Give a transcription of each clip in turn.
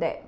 that.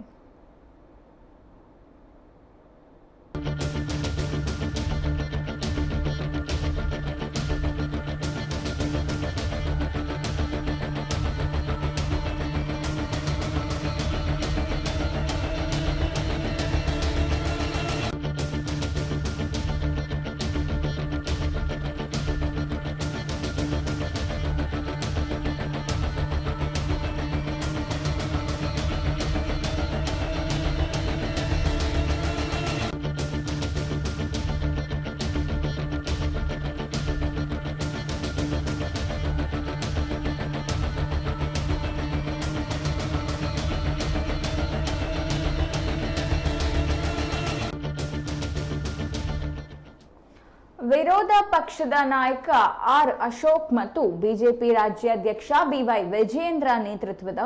ವಿರೋಧ ಪಕ್ಷದ ನಾಯಕ ಆರ್ ಅಶೋಕ್ ಮತ್ತು ಬಿಜೆಪಿ ರಾಜ್ಯಾಧ್ಯಕ್ಷ ಬಿವೈ ವಿಜಯೇಂದ್ರ ನೇತೃತ್ವದ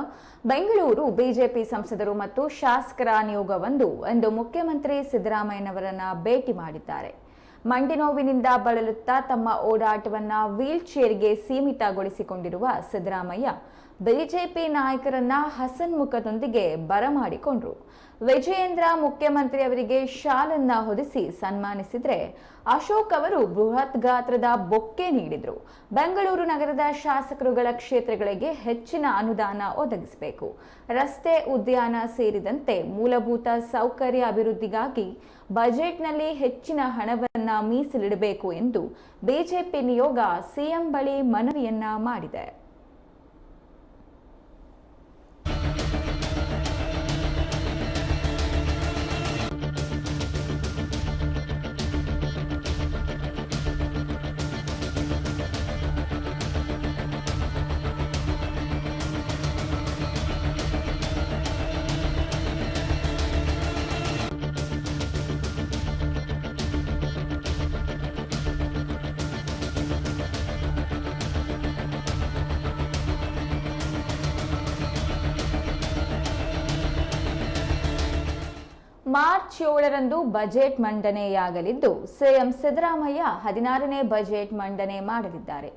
ಬೆಂಗಳೂರು ಬಿಜೆಪಿ ಸಂಸದರು ಮತ್ತು ಶಾಸಕರ ನಿಯೋಗವೊಂದು ಎಂದು ಮುಖ್ಯಮಂತ್ರಿ ಸಿದ್ದರಾಮಯ್ಯನವರನ್ನ ಭೇಟಿ ಮಾಡಿದ್ದಾರೆ. ಮಂಡಿ ನೋವಿನಿಂದ ಬಳಲುತ್ತಾ ತಮ್ಮ ಓಡಾಟವನ್ನ ವೀಲ್ ಚೇರ್ಗೆ ಸೀಮಿತಗೊಳಿಸಿಕೊಂಡಿರುವ ಸಿದ್ದರಾಮಯ್ಯ ಬಿಜೆಪಿ ನಾಯಕರನ್ನ ಹಸನ್ಮುಖದೊಂದಿಗೆ ಬರಮಾಡಿಕೊಂಡ್ರು. ವಿಜಯೇಂದ್ರ ಮುಖ್ಯಮಂತ್ರಿ ಅವರಿಗೆ ಶಾಲನ್ನ ಹೊದಿಸಿ ಸನ್ಮಾನಿಸಿದ್ರೆ ಅಶೋಕ್ ಅವರು ಬೃಹತ್ ಗಾತ್ರದ ಬೊಕ್ಕೆ ನೀಡಿದ್ರು. ಬೆಂಗಳೂರು ನಗರದ ಶಾಸಕರುಗಳ ಕ್ಷೇತ್ರಗಳಿಗೆ ಹೆಚ್ಚಿನ ಅನುದಾನ ಒದಗಿಸಬೇಕು. ರಸ್ತೆ, ಉದ್ಯಾನ ಸೇರಿದಂತೆ ಮೂಲಭೂತ ಸೌಕರ್ಯ ಅಭಿವೃದ್ಧಿಗಾಗಿ ಬಜೆಟ್ನಲ್ಲಿ ಹೆಚ್ಚಿನ ಹಣವನ್ನ ಮೀಸಲಿಡಬೇಕು ಎಂದು ಬಿಜೆಪಿ ನಿಯೋಗ ಸಿಎಂ ಬಳಿ ಮನವಿಯನ್ನ ಮಾಡಿದೆ. ಮಾರ್ಚ್ ಏಳರಂದು ಬಜೆಟ್ ಮಂಡನೆಯಾಗಲಿದ್ದು ಸಿಎಂ ಸಿದ್ದರಾಮಯ್ಯ ಹದಿನಾರನೇ ಬಜೆಟ್ ಮಂಡನೆ ಮಾಡಲಿದ್ದಾರೆ.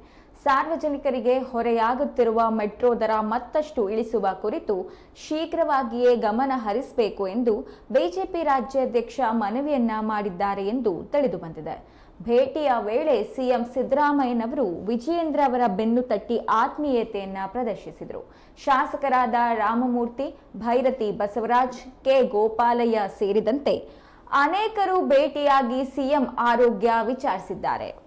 ಸಾರ್ವಜನಿಕರಿಗೆ ಹೊರೆಯಾಗುತ್ತಿರುವ ಮೆಟ್ರೋ ದರ ಮತ್ತಷ್ಟು ಇಳಿಸುವ ಕುರಿತು ಶೀಘ್ರವಾಗಿಯೇ ಗಮನ ಹರಿಸಬೇಕು ಎಂದು ಬಿಜೆಪಿ ರಾಜ್ಯಾಧ್ಯಕ್ಷ ಮನವಿಯನ್ನ ಮಾಡಿದ್ದಾರೆ ಎಂದು ತಿಳಿದುಬಂದಿದೆ ಭೇಟಿಯ ವೇಳೆ ಸಿಎಂ ಸಿದ್ದರಾಮಯ್ಯನವರು ವಿಜಯೇಂದ್ರ ಅವರ ಬೆನ್ನು ತಟ್ಟಿ ಆತ್ಮೀಯತೆಯನ್ನ ಪ್ರದರ್ಶಿಸಿದರು. ಶಾಸಕರಾದ ರಾಮಮೂರ್ತಿ, ಭೈರತಿ ಬಸವರಾಜ್, ಕೆ ಗೋಪಾಲಯ್ಯ ಸೇರಿದಂತೆ ಅನೇಕರು ಭೇಟಿಯಾಗಿ ಸಿಎಂ ಆರೋಗ್ಯ ವಿಚಾರಿಸಿದ್ದಾರೆ.